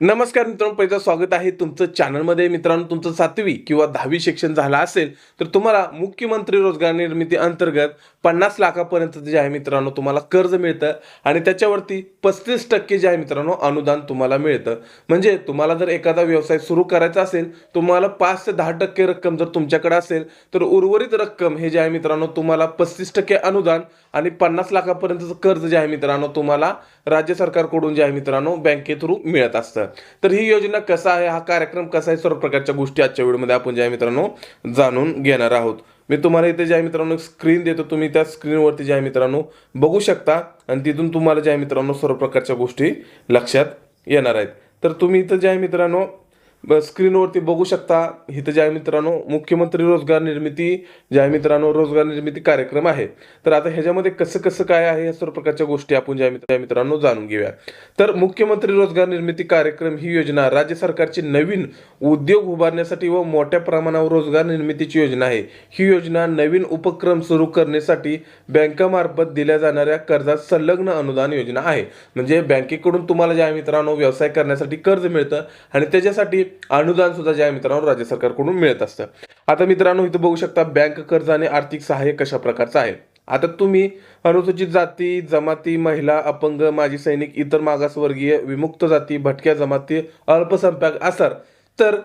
नमस्कार मित्रांनो पहिलं स्वागत आहे तुमचं चॅनलमध्ये. मित्रांनो तुमचं सातवी किंवा दहावी शिक्षण झालं असेल तर तुम्हाला मुख्यमंत्री रोजगार निर्मिती अंतर्गत पन्नास लाखापर्यंत जे आहे मित्रांनो तुम्हाला कर्ज मिळतं आणि त्याच्यावरती पस्तीस टक्के जे आहे मित्रांनो अनुदान तुम्हाला मिळतं. म्हणजे तुम्हाला जर एखादा व्यवसाय सुरू करायचा असेल तुम्हाला पाच ते दहा टक्के रक्कम जर तुमच्याकडे असेल तर उर्वरित रक्कम हे जे आहे मित्रांनो तुम्हाला पस्तीस टक्के अनुदान आणि पन्नास लाखापर्यंतचं कर्ज जे आहे मित्रांनो तुम्हाला राज्य सरकारकडून जे आहे मित्रांनो बँके थ्रू मिळत असतं. तर ही योजना कसा आहे? हा कार्यक्रम कसा आहे? सर्व प्रकारच्या गोष्टी आजच्या व्हिडिओमध्ये आपण ज्या मित्रांनो जाणून घेणार आहोत. मी तुम्हाला इथे ज्या मित्रांनो स्क्रीन देतो. तुम्ही त्या स्क्रीनवरती ज्या मित्रांनो बघू शकता आणि तिथून तुम्हाला ज्या मित्रांनो सर्व प्रकारच्या गोष्टी लक्षात येणार आहेत. तर तुम्ही इथं ज्या मित्रांनो ब- स्क्रीनवरती बघू शकता. इथं ज्या मित्रांनो मुख्यमंत्री रोजगार निर्मिती ज्या मित्रांनो रोजगार निर्मिती कार्यक्रम आहे. तर आता ह्याच्यामध्ये कसं कसं काय आहे या सर्व प्रकारच्या गोष्टी आपण ज्या मित्र- मित्रांनो जाणून घेऊया तर मुख्यमंत्री रोजगार निर्मिती कार्यक्रम ही योजना राज्य सरकारची नवीन उद्योग उभारण्यासाठी व मोठ्या प्रमाणावर रोजगार निर्मितीची योजना आहे. ही योजना नवीन उपक्रम सुरू करण्यासाठी बँकामार्फत दिल्या जाणाऱ्या कर्जात संलग्न अनुदान योजना आहे. म्हणजे बँकेकडून तुम्हाला ज्या मित्रांनो व्यवसाय करण्यासाठी कर्ज मिळतं आणि त्याच्यासाठी अनुदान सुद्धा जे आहे मित्रांनो राज्य सरकारकडून मिळत असतं. आता मित्रांनो इथं बघू शकता बँक कर्ज आणि आर्थिक सहाय्य कशा प्रकारचं आहे. आता तुम्ही अनुसूचित जाती जमाती महिला अपंग माजी सैनिक इतर मागासवर्गीय विमुक्त जाती भटक्या जमाती अल्पसंख्याक असाल तर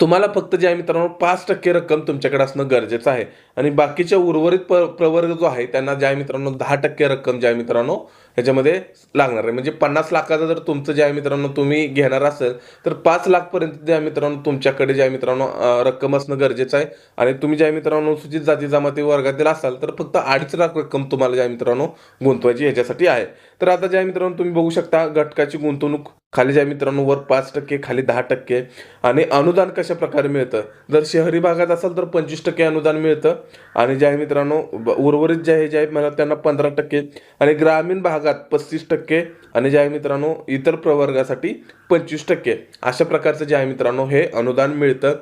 तुम्हाला फक्त जे आहे मित्रांनो पाच टक्के रक्कम तुमच्याकडे असणं गरजेचं आहे. आणि बाकीच्या उर्वरित प्रवर्ग जो आहे त्यांना जे आहे मित्रांनो दहा टक्के रक्कम जे आहे मित्रांनो ह्याच्यामध्ये लागणार आहे. म्हणजे पन्नास लाखाचं जर तुमचं जे आहे मित्रांनो तुम्ही घेणार असेल तर पाच लाखपर्यंत जे आहे मित्रांनो तुमच्याकडे जे आहे मित्रांनो रक्कम असणं गरजेचं आहे. आणि तुम्ही जे आहे मित्रांनो अनुसूचित जाती जमाती वर्गातील असाल तर फक्त अडीच लाख रक्कम तुम्हाला जे आहे मित्रांनो गुंतवायची ह्याच्यासाठी आहे. तर आता जे आहे मित्रांनो तुम्ही बघू शकता घटकाची गुंतवणूक खाली जे आहे मित्रांनो वर पाच टक्के खाली दहा टक्के आणि अनुदान कशा प्रकारे मिळतं? जर शहरी भागात असेल तर पंचवीस टक्के अनुदान मिळतं. आणि जे आहे मित्रांनो उर्वरित जे आहे जे आहे मला त्यांना पंधरा टक्के. आणि ग्रामीण भागात पस्तीस टक्के आणि जे आहे मित्रांनो इतर प्रवर्गासाठी पंचवीस टक्के. अशा प्रकारचं जे आहे मित्रांनो हे अनुदान मिळतं.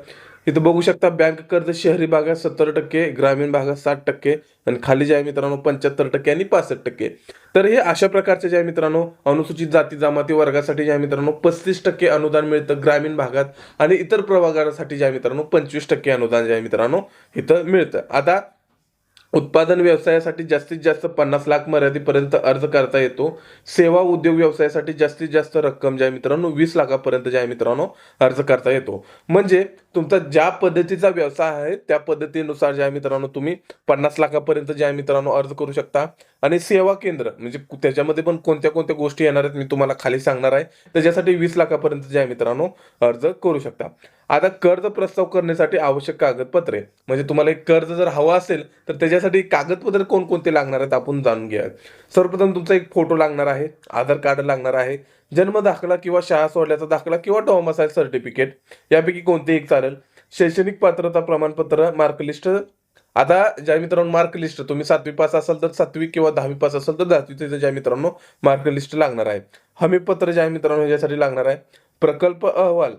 इथं बघू शकता बँक कर्ज शहरी भागात सत्तर टक्के ग्रामीण भागात साठ टक्के आणि खाली जे आहे मित्रांनो पंच्याहत्तर टक्के आणि पासष्ट टक्के. तर हे अशा प्रकारचे जे आहे मित्रांनो अनुसूचित जाती जमाती वर्गासाठी जे आहे मित्रांनो पस्तीस टक्के अनुदान मिळतं ग्रामीण भागात आणि इतर प्रवर्गासाठी जे आहे मित्रांनो पंचवीस टक्के अनुदान जे आहे मित्रांनो इथं मिळतं. आता उत्पादन व्यवसायासाठी जास्तीत जास्त पन्नास लाख मर्यादेपर्यंत अर्ज करता येतो. सेवा उद्योग व्यवसायासाठी जास्तीत जास्त रक्कम जे आहे मित्रांनो वीस लाखापर्यंत जे आहे मित्रांनो अर्ज करता येतो. म्हणजे तुमचा ज्या पद्धतीचा व्यवसाय आहे त्या पद्धतीनुसार ज्या मित्रांनो तुम्ही पन्नास लाखापर्यंत ज्या मित्रांनो अर्ज करू शकता. आणि सेवा केंद्र म्हणजे त्याच्यामध्ये पण कोणत्या कोणत्या गोष्टी येणार आहेत मी तुम्हाला खाली सांगणार आहे. त्याच्यासाठी वीस लाखापर्यंत ज्या मित्रांनो अर्ज करू शकता. आता कर्ज प्रस्ताव करण्यासाठी आवश्यक कागदपत्रे म्हणजे तुम्हाला एक कर्ज जर हवं असेल तर त्याच्यासाठी कागदपत्र कोणकोणते लागणार आहेत आपण जाणून घ्या सर्वप्रथम तुमचा एक फोटो लागणार आहे आधार कार्ड लागणार आहे जन्म दाखला किंवा शाळा सोडल्याचा दाखला किंवा डॉमसाईल सर्टिफिकेट यापैकी कोणतेही एक चालेल. शैक्षणिक पात्रता प्रमाणपत्र मार्कलिस्ट आता ज्या मित्रांनो मार्क लिस्ट तुम्ही सातवी पास असाल तर सातवी किंवा दहावी पास असाल तर दहावीचे ज्या मित्रांनो मार्क लिस्ट लागणार आहे. हमीपत्र ज्या मित्रांनो ह्याच्यासाठी लागणार आहे. प्रकल्प अहवाल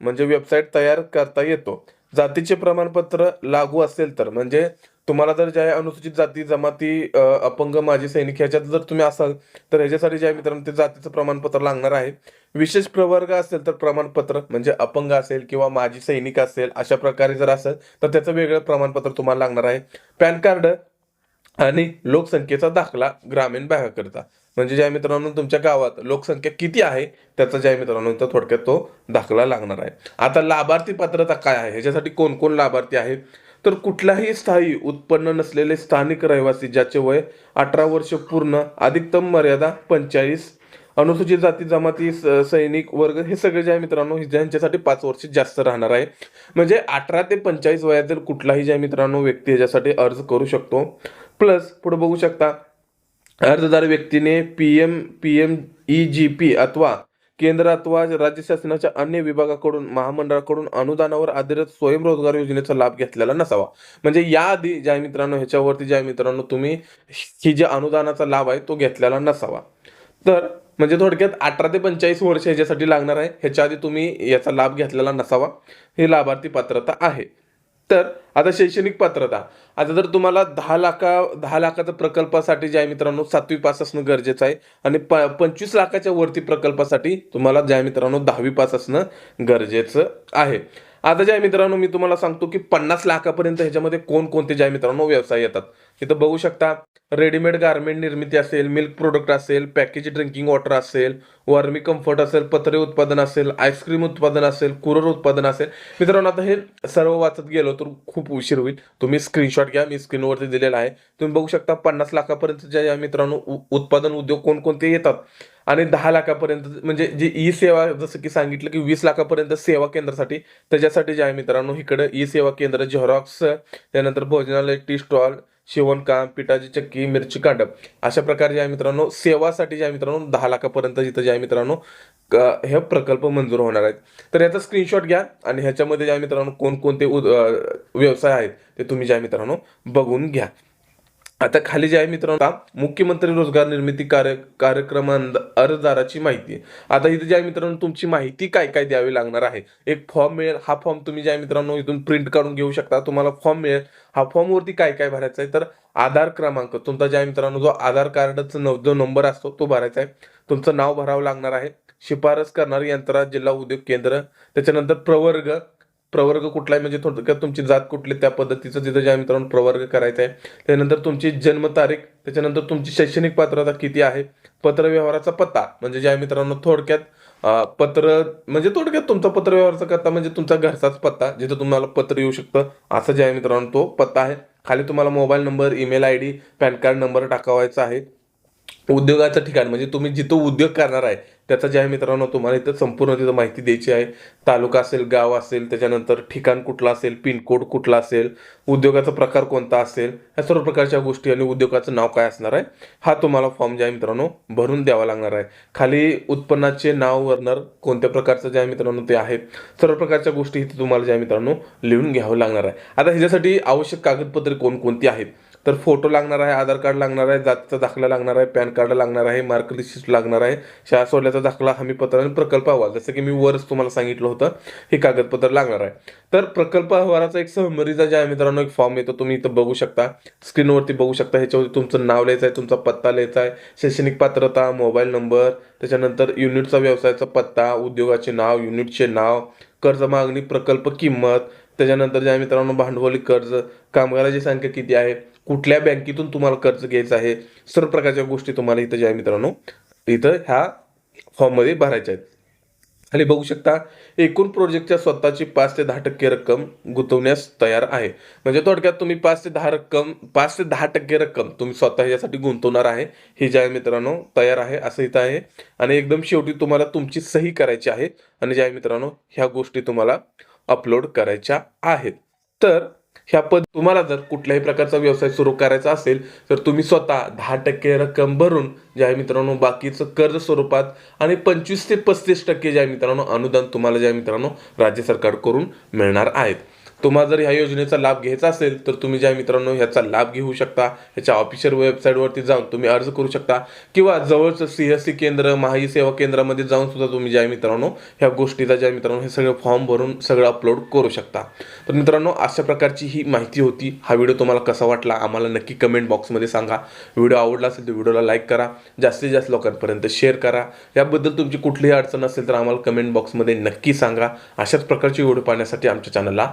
म्हणजे वेबसाईट तयार करता येतो. जातीचे प्रमाणपत्र लागू असेल तर म्हणजे तुम्हाला जर ज्या अनुसूचित जाती जमाती अपंग माजी सैनिक ह्याच्यात जर तुम्ही असाल तर ह्याच्यासाठी ज्या मित्रांनो ते जातीचं प्रमाणपत्र लागणार आहे. विशेष प्रवर्ग असेल तर प्रमाणपत्र म्हणजे अपंग असेल किंवा माजी सैनिक असेल अशा प्रकारे जर असेल तर त्याचं वेगळं प्रमाणपत्र तुम्हाला लागणार आहे. पॅन कार्ड आणि लोकसंख्येचा दाखला ग्रामीण भागाकरिता. म्हणजे ज्या मित्रांनो तुमच्या गावात लोकसंख्या किती आहे त्याचा ज्या मित्रांनो थोडक्यात तो दाखला लागणार आहे. आता लाभार्थी पात्रता काय आहे? ह्याच्यासाठी कोण कोण लाभार्थी आहेत? तर कुठलाही स्थायी उत्पन्न नसलेले स्थानिक रहिवासी ज्याचे वय अठरा वर्ष पूर्ण अधिकतम मर्यादा पंचेचाळीस अनुसूचित जाती जमाती स- सैनिक वर्ग हे सगळे जे आहे मित्रांनो हे ज्यांच्यासाठी पाच वर्ष जास्त राहणार आहे. म्हणजे अठरा ते पंचेचाळीस वयातील कुठलाही ज्या मित्रांनो व्यक्ती ह्याच्यासाठी अर्ज करू शकतो. प्लस पुढे बघू शकता अर्जदार व्यक्तीने P M P M E G P अथवा केंद्र अथवा राज्य शासनाच्या अन्य विभागाकडून महामंडळाकडून अनुदानावर आधारित स्वयंरोजगार योजनेचा लाभ घेतलेला नसावा. म्हणजे याआधी ज्या मित्रांनो ह्याच्यावरती ज्या मित्रांनो तुम्ही ही जे अनुदानाचा लाभ आहे तो घेतलेला नसावा. तर म्हणजे थोडक्यात अठरा ते पंचेचाळीस वर्ष ह्याच्यासाठी लागणार आहे. ह्याच्या आधी तुम्ही याचा लाभ घेतलेला नसावा. ही लाभार्थी पात्रता आहे. तर आता शैक्षणिक पात्रता. आता जर तुम्हाला दहा लाखा दहा लाखाच्या प्रकल्पासाठी जे आहे मित्रांनो सातवी पास असणं गरजेचं आहे आणि प पंचवीस लाखाच्या वरती प्रकल्पासाठी तुम्हाला जे आहे मित्रांनो दहावी पास असणं गरजेचं आहे. आता जे आहे मित्रांनो मी तुम्हाला सांगतो की पन्नास लाखापर्यंत ह्याच्यामध्ये कोणकोणते जे आहे मित्रांनो व्यवसाय येतात. इथं बघू शकता रेडीमेड गारमेंट निर्मिती असेल मिल्क प्रोडक्ट असेल पॅकेज ड्रिंकिंग वॉटर असेल वर्मी कम्फर्ट असेल पत्रे उत्पादन असेल आईस्क्रीम उत्पादन असेल कुरर उत्पादन असेल. मित्रांनो आता हे सर्व वाचत गेलो तर खूप उशीर होईल. तुम्ही स्क्रीनशॉट घ्या मी स्क्रीनवरती दिलेला आहे. तुम्ही बघू शकता पन्नास लाखापर्यंत या मित्रांनो उत्पादन उद्योग कोणकोणते येतात. आणि दहा लाखापर्यंत म्हणजे जी ई सेवा जसं की सांगितलं की वीस लाखापर्यंत सेवा केंद्रासाठी त्याच्यासाठी जे आहे मित्रांनो इकडे ई सेवा केंद्र झेरॉक्स त्यानंतर भोजनालय टी स्टॉल शिवणकाम पिठाची चक्की मिरची काटप अशा प्रकारे जे आहे मित्रांनो सेवासाठी जे आहे मित्रांनो दहा लाखापर्यंत जिथं जे आहे मित्रांनो क- हे प्रकल्प मंजूर होणार आहेत. तर याचा स्क्रीनशॉट घ्या आणि ह्याच्यामध्ये जे आहे मित्रांनो कोणकोणते उद- व्यवसाय आहेत ते तुम्ही जे आहे मित्रांनो बघून घ्या. आता खाली जे आहे मित्रांनो मुख्यमंत्री रोजगार निर्मिती कार्य कार्यक्रम अर्जदाराची माहिती. आता इथे जे आहे मित्रांनो तुमची माहिती काय काय द्यावी लागणार आहे? एक फॉर्म मिळेल हा फॉर्म तुम्ही जे आहे मित्रांनो इथून प्रिंट काढून घेऊ शकता. तुम्हाला फॉर्म मिळेल. हा फॉर्म वरती काय काय भरायचं आहे? तर आधार क्रमांक. तुमचा जे आहे मित्रांनो जो आधार कार्डचा नव जो नंबर असतो तो भरायचा आहे. तुमचं नाव भरावं लागणार आहे. शिफारस करणारी यंत्रात जिल्हा उद्योग केंद्र. त्याच्यानंतर प्रवर्ग. प्रवर्ग कुठला आहे म्हणजे थोडक्यात तुमची जात कुठली? त्या पद्धतीचं तिथं ज्या मित्रांनो प्रवर्ग करायचा आहे त्यानंतर तुमची जन्मतारीख त्याच्यानंतर तुमची शैक्षणिक पात्रता किती आहे? पत्र व्यवहाराचा पत्ता म्हणजे ज्या मित्रांनो थोडक्यात पत्र म्हणजे थोडक्यात तुमचा पत्र व्यवहाराचा करता म्हणजे तुमचा घरचाच पत्ता जिथं तुम्हाला पत्र येऊ शकतं असं ज्या मित्रांनो तो पत्ता आहे. खाली तुम्हाला mobile number email I D PAN card number टाकावायचा आहे. उद्योगाचं ठिकाण म्हणजे तुम्ही जिथं उद्योग करणार आहे त्याचा जे आहे मित्रांनो तुम्हाला इथं संपूर्ण तिथं माहिती द्यायची आहे. तालुका असेल गाव असेल त्याच्यानंतर ठिकाण कुठलं असेल पिनकोड कुठला असेल उद्योगाचा प्रकार कोणता असेल ह्या सर्व प्रकारच्या गोष्टी आणि उद्योगाचं नाव काय असणार आहे हा तुम्हाला फॉर्म जे आहे मित्रांनो भरून द्यावा लागणार आहे. खाली उत्पन्नाचे नाव वर्णर कोणत्या प्रकारचं जे आहे मित्रांनो ते आहे सर्व प्रकारच्या गोष्टी इथे तुम्हाला जे आहे मित्रांनो लिहून घ्यावं लागणार आहे. आता ह्याच्यासाठी आवश्यक कागदपत्रे कोणकोणती आहेत? तर फोटो लागणार आहे आधार कार्ड लागणार आहे जातीचा दाखला लागणार आहे पॅन कार्ड लागणार आहे मार्कलिस्ट लागणार आहे. शाळा सोडल्याचा दाखला हमीपत्र आणि प्रकल्प अहवाल. जसं की मी वरच तुम्हाला सांगितलं होतं हे कागदपत्र लागणार आहे. तर प्रकल्प अहवालाचा एक सहमरीचा जे आहे मित्रांनो एक फॉर्म येतो तुम्ही इथं बघू शकता. स्क्रीनवरती बघू शकता ह्याच्यावरती तुमचं नाव लिहायचं आहे तुमचा पत्ता लिहायचा आहे शैक्षणिक पात्रता मोबाईल नंबर त्याच्यानंतर युनिटचा व्यवसायाचा पत्ता उद्योगाचे नाव युनिटचे नाव कर्ज मागणी प्रकल्प किंमत त्याच्यानंतर जे आहे मित्रांनो भांडवली कर्ज कामगाराची संख्या किती आहे कुठल्या बँकेतून तुम्हाला कर्ज घ्यायचं आहे सर्व प्रकारच्या गोष्टी तुम्हाला इथं ज्या मित्रांनो इथं ह्या फॉर्ममध्ये भरायच्या आहेत. खाली बघू शकता एकूण प्रोजेक्टच्या स्वतःची पाच ते दहा टक्के रक्कम गुंतवण्यास तयार आहे. म्हणजे थोडक्यात तुम्ही पाच ते दहा रक्कम पाच ते दहा टक्के रक्कम तुम्ही स्वतः यासाठी गुंतवणार आहे हे ज्या मित्रांनो तयार आहे असं इथं आहे. आणि एकदम शेवटी तुम्हाला तुमची सही करायची आहे आणि ज्या मित्रांनो ह्या गोष्टी तुम्हाला अपलोड करायच्या आहेत. तर ह्या पद तुम्हाला जर कुठल्याही प्रकारचा व्यवसाय सुरू करायचा असेल तर तुम्ही स्वतः दहा टक्के रक्कम भरून जे आहे मित्रांनो बाकीचं कर्ज स्वरूपात आणि पंचवीस ते पस्तीस टक्के जे आहे मित्रांनो अनुदान तुम्हाला जे आहे मित्रांनो राज्य सरकारकडून मिळणार आहेत. तुम्हाला जर ह्या योजनेचा लाभ घ्यायचा असेल तर तुम्ही ज्या मित्रांनो ह्याचा लाभ घेऊ शकता. ह्याच्या ऑफिशियल वेबसाईटवरती जाऊन तुम्ही अर्ज करू शकता. किंवा जवळचं सी एस सी केंद्र महाई सेवा केंद्रामध्ये जाऊन सुद्धा तुम्ही ज्या मित्रांनो ह्या गोष्टीचा ज्या मित्रांनो हे सगळं फॉर्म भरून सगळं अपलोड करू शकता. तर मित्रांनो अशा प्रकारची ही माहिती होती. हा व्हिडिओ तुम्हाला कसा वाटला आम्हाला नक्की कमेंट बॉक्समध्ये सांगा. व्हिडिओ आवडला असेल तर व्हिडिओला लाईक करा. जास्तीत जास्त लोकांपर्यंत शेअर करा. याबद्दल तुमची कुठलीही अडचण असेल तर आम्हाला कमेंट बॉक्समध्ये नक्की सांगा. अशाच प्रकारचे व्हिडिओ पाहण्यासाठी आमच्या चॅनलला